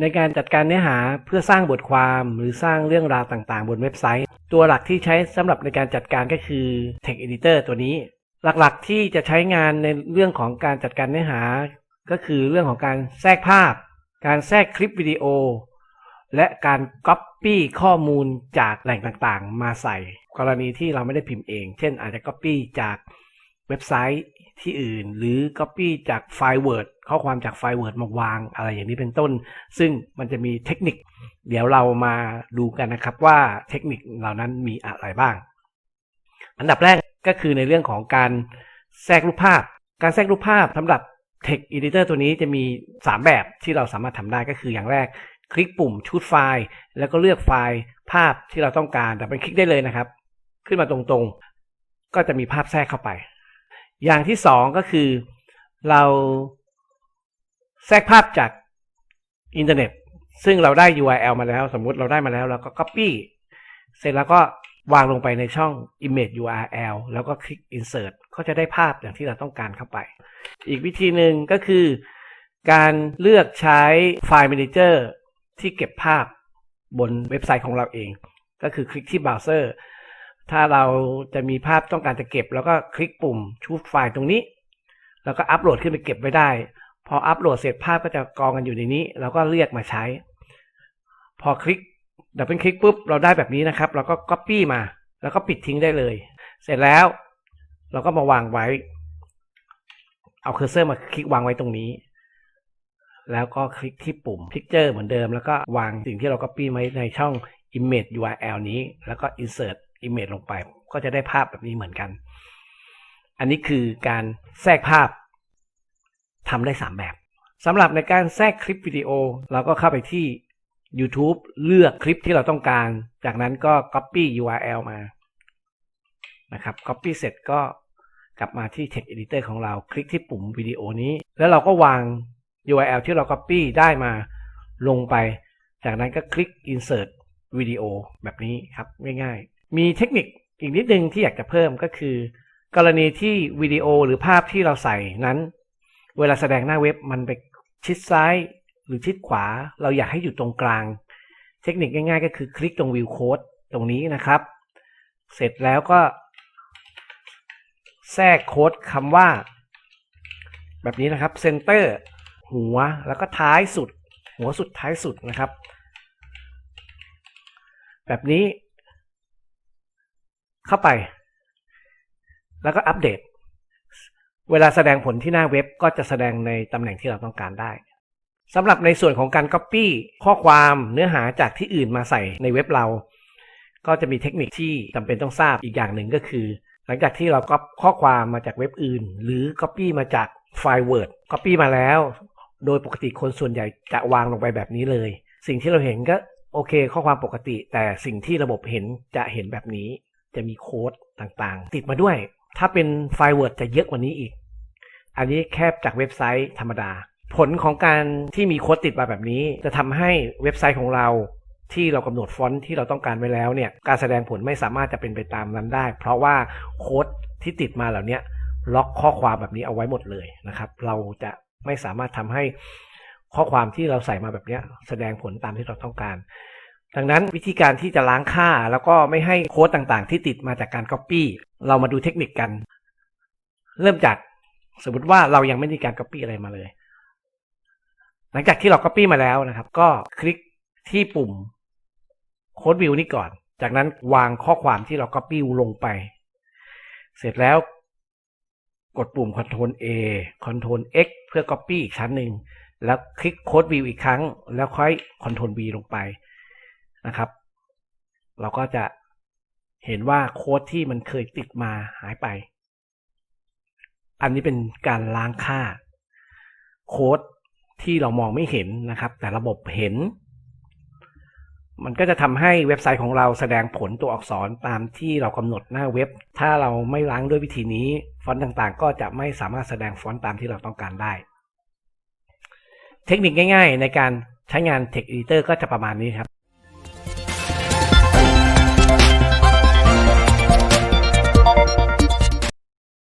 ในการจัดการเนื้อหาเพื่อสร้างบทความหรือสร้างเรื่องราวต่างๆ บนเว็บไซต์ ตัวหลักที่ใช้สำหรับในการจัดการก็คือ Text Editor ตัวนี้ หลักๆที่จะใช้งานในเรื่องของการจัดการเนื้อหา ก็คือเรื่องของการแทรกภาพ การแทรกคลิปวิดีโอ และการ Copy ข้อมูลจากแหล่งต่างๆ มาใส่ กรณีที่เราไม่ได้พิมพ์เอง เช่นอาจจะ Copy จากเว็บไซต์ ที่อื่น หรือ Copy จากไฟล์ Word ข้อความจากไฟล์ Word มาวางอะไรอย่างนี้เป็นต้น ซึ่งมันจะมีเทคนิค เดี๋ยวเรามาดูกันนะครับว่าเทคนิคเหล่านั้นมีอะไรบ้าง อันดับแรกก็คือในเรื่องของการแทรกรูปภาพ การแทรกรูปภาพสำหรับ Text Editor ตัวนี้จะมี 3 แบบที่เราสามารถทำได้ก็คืออย่างแรก คลิกปุ่มชุดไฟล์ แล้วก็เลือกไฟล์ภาพที่เราต้องการแต่เป็นคลิกได้เลยนะครับ ขึ้นมาตรงๆ ก็จะมีภาพแทรกเข้าไป อย่างที่สองก็คือเราแทรกภาพจากอินเทอร์เน็ต ซึ่งเราได้ URL มาแล้ว สมมุติเราได้มาแล้วเราก็ Copy เสร็จแล้วก็วางลงไปในช่อง Image URL แล้วก็คลิก Insert ก็จะได้ภาพอย่างที่เราต้องการเข้าไป อีกวิธีหนึ่งก็คือ การเลือกใช้ไฟล์ Manager ที่เก็บภาพบนเว็บไซต์ของเราเอง ก็คือคลิกที่เบราว์เซอร์ ถ้าเราจะมีภาพต้องการจะเก็บ แล้วก็คลิกปุ่มชูไฟล์ตรงนี้ แล้วก็อัปโหลดขึ้นไปเก็บไว้ได้ พออัปโหลดเสร็จภาพก็จะกองกันอยู่ในนี้เราก็เรียกมาใช้ พอคลิกดับเบิลคลิกปุ๊บเราได้แบบนี้นะครับ เราก็ Copy มา แล้วก็ปิดทิ้งได้เลย เสร็จแล้ว เราก็มาวางไว้ เอาเคอร์เซอร์มาคลิกวางไว้ตรงนี้ แล้วก็คลิกที่ปุ่ม Picture เหมือนเดิม แล้วก็วางสิ่งที่เรา Copy ไว้ในช่อง Image URL นี้ แล้วก็ Insert Image ลงไป ก็จะได้ภาพแบบนี้เหมือนกัน อันนี้คือการแทรกภาพทำได้ 3 แบบสำหรับในการแทรกคลิปวิดีโอ เราก็เข้าไปที่ YouTube เลือกคลิปที่เราต้องการ จากนั้นก็ Copy URL มานะครับ Copy เสร็จก็กลับมาที่ Text Editor ของเรา คลิกที่ปุ่มวิดีโอนี้ แล้วเราก็วาง URL ที่เรา Copy ได้มาลงไป จากนั้นก็คลิก Insert วิดีโอแบบนี้ครับ ง่ายๆ มีเทคนิคอีกนิดนึงที่อยากจะเพิ่มก็คือ กรณีที่วิดีโอหรือภาพที่เราใส่นั้น เวลาแสดงหน้าเว็บมันไปชิดซ้ายหรือชิดขวา เราอยากให้อยู่ตรงกลาง เทคนิคง่ายๆ ก็คือคลิกตรง View Code ตรงนี้นะครับ เสร็จแล้วก็ แทรกโค้ดคำว่า แบบนี้นะครับ Center หัวแล้วก็ท้ายสุด หัวสุดท้ายสุดนะครับ แบบนี้ เข้าไป แล้วก็อัปเดต เวลาแสดงผลที่หน้าเว็บก็จะแสดงในตำแหน่งที่เราต้องการได้สำหรับในส่วนของการ Copy ข้อความเนื้อหาจากที่อื่นมาใส่ในเว็บเรา ก็จะมีเทคนิคที่จำเป็นต้องทราบอีกอย่างหนึ่งก็คือ หลังจากที่เราก๊อปข้อความมาจากเว็บอื่น หรือ Copy มาจากไฟล์ Word Copy มาแล้ว โดยปกติคนส่วนใหญ่จะวางลงไปแบบนี้เลย สิ่งที่เราเห็นก็โอเค ข้อความปกติ แต่สิ่งที่ระบบเห็นจะเห็นแบบนี้ จะมีโค้ดต่างๆ ติดมาด้วย ถ้าเป็นไฟล์ Word จะเยอะกว่านี้อีก อันนี้แคบจากเว็บไซต์ธรรมดา ผลของการที่มีโค้ดติดมาแบบนี้ จะทำให้เว็บไซต์ของเรา ที่เรากำหนดฟอนต์ที่เราต้องการไว้แล้วเนี่ยการแสดงผลไม่สามารถจะเป็นไปตามนั้นได้ เพราะว่าโค้ดที่ติดมาเหล่านี้ล็อกข้อความแบบนี้เอาไว้หมดเลยนะครับ เราจะไม่สามารถทำให้ข้อความที่เราใส่มาแบบนี้แสดงผลตามที่เราต้องการ ดังนั้นวิธีการที่จะล้างค่า แล้วก็ไม่ให้โค้ดต่างๆ ที่ติดมาจากการ Copy เรามาดูเทคนิคกัน เริ่มจากสมมติว่าเรายังไม่มีการ Copy อะไรมาเลย หลังจากที่เรา Copy มาแล้วนะครับ ก็คลิกที่ปุ่มโค้ดวิวนี้ก่อน จากนั้นวางข้อความที่เรา Copy ลงไป เสร็จแล้วกดปุ่ม Ctrl A Ctrl X เพื่อ Copy อีกชั้นหนึ่ง แล้วคลิกโค้ดวิวอีกครั้ง แล้วค่อย Ctrl V ลงไป นะครับ เราก็จะเห็นว่าโค้ดที่มันเคยติดมาหายไป อันนี้เป็นการล้างค่า โค้ดที่เรามองไม่เห็นนะครับ แต่ระบบเห็น มันก็จะทำให้เว็บไซต์ของเราแสดงผลตัวอักษรตามที่เรากำหนดหน้าเว็บ ถ้าเราไม่ล้างด้วยวิธีนี้ ฟอนต์ต่างๆ ก็จะไม่สามารถแสดงฟอนต์ตามที่เราต้องการได้ เทคนิคง่าย ๆ ในการใช้งาน Text Editor ก็จะประมาณนี้ครับ